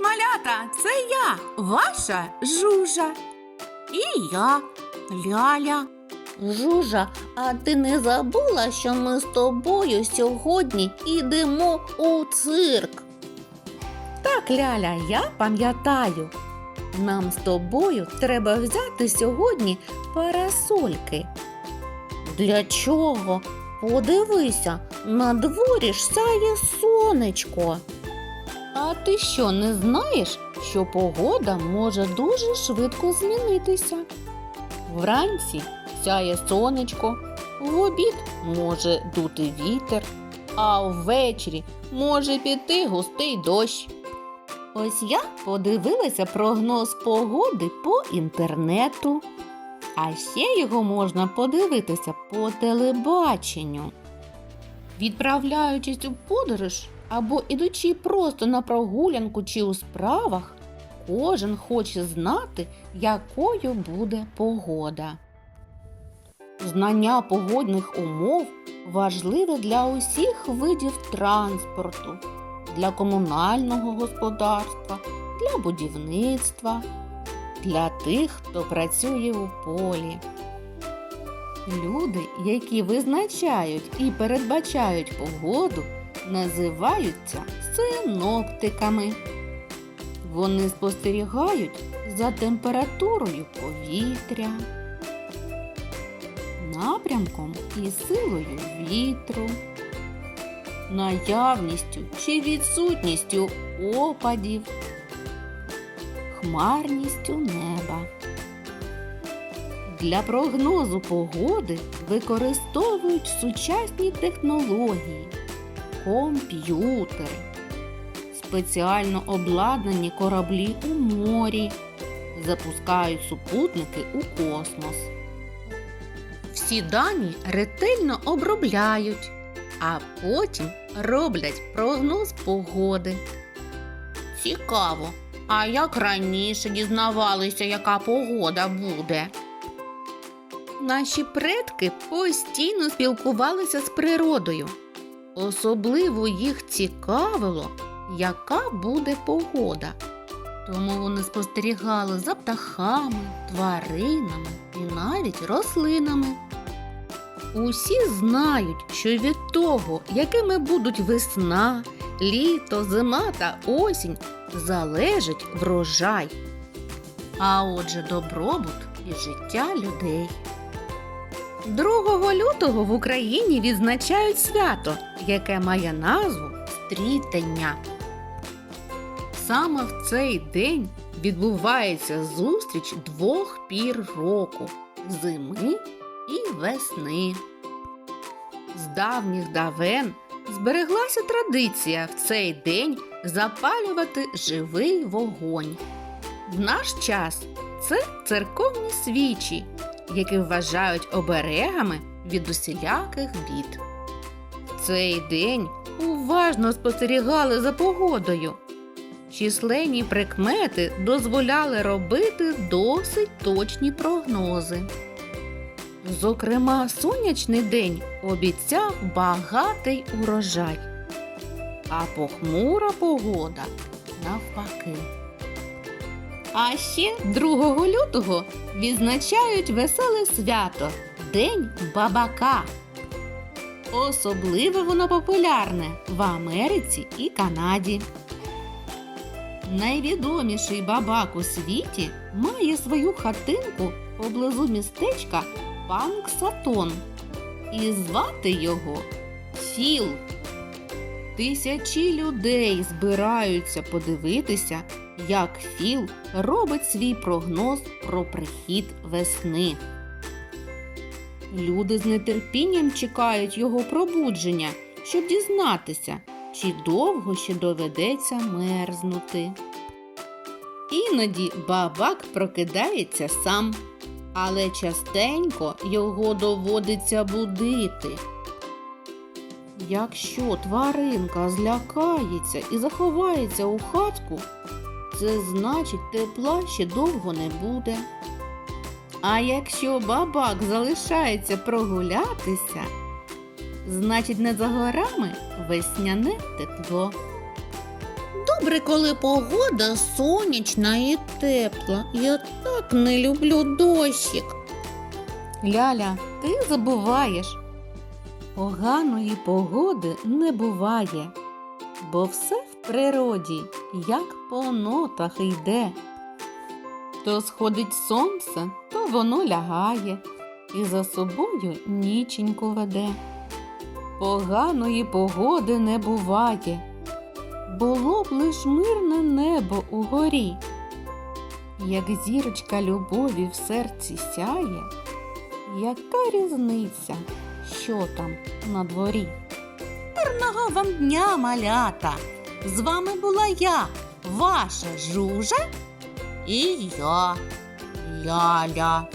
малята! Це я, ваша жужа. І я, Ляля. Жужа, а ти не забула, що ми з тобою сьогодні йдемо у цирк? Так, Ляля, я пам'ятаю. Нам з тобою треба взяти сьогодні парасольки. Для чого? Подивися, на дворі ж сяє сонечко. А ти що, не знаєш, що погода може дуже швидко змінитися? Вранці сяє сонечко, в обід може дути вітер, а ввечері може піти густий дощ. Ось я подивилася прогноз погоди по інтернету. А ще його можна подивитися по телебаченню. Відправляючись у подорож або ідучи просто на прогулянку чи у справах, кожен хоче знати, якою буде погода. Знання погодних умов важливе для усіх видів транспорту, для комунального господарства, для будівництва, для тих, хто працює у полі. Люди, які визначають і передбачають погоду, називаються синоптиками. Вони спостерігають за температурою повітря, напрямком і силою вітру, наявністю чи відсутністю опадів, хмарністю неба. Для прогнозу погоди використовують сучасні технології, комп'ютери, спеціально обладнані кораблі у морі, запускають супутники у космос. Всі дані ретельно обробляють, а потім роблять прогноз погоди. Цікаво, а як раніше дізнавалися, яка погода буде? Наші предки постійно спілкувалися з природою. Особливо їх цікавило, яка буде погода. Тому вони спостерігали за птахами, тваринами і навіть рослинами. Усі знають, що від того, якими будуть весна, літо, зима та осінь, залежить врожай. А отже, добробут і життя людей. 2 лютого в Україні відзначають свято, яке має назву Стрітення. Саме в цей день відбувається зустріч двох пір року зими і весни. З давніх давен збереглася традиція в цей день запалювати живий вогонь. В наш час це церковні свічі, які вважають оберегами від усіляких бід. Цей день уважно спостерігали за погодою. Численні прикмети дозволяли робити досить точні прогнози. Зокрема, сонячний день обіцяв багатий урожай, а похмура погода навпаки. А ще 2 лютого відзначають веселе свято День бабака. Особливо воно популярне в Америці і Канаді. Найвідоміший бабак у світі має свою хатинку поблизу містечка Панксатон. І звати його Філ. Тисячі людей збираються подивитися, як Філ робить свій прогноз про прихід весни. Люди з нетерпінням чекають його пробудження, щоб дізнатися, чи довго ще доведеться мерзнути. Іноді бабак прокидається сам, але частенько його доводиться будити. Якщо тваринка злякається і заховається у хатку, це значить тепла ще довго не буде. А якщо бабак залишається прогулятися, значить не за горами весняне тепло. добре, коли погода сонячна і тепла. Я так не люблю дощик. Ляля, ти забуваєш. Поганої погоди не буває, бо все природі, як по нотах йде. То сходить сонце, то воно лягає і за собою ніченьку веде. Поганої погоди не буває, було б лиш мирне небо угорі. Як зірочка любові в серці сяє, яка різниця, що там на дворі? Вам дня, малята! З вами була я, ваша жужа і я, Ляля.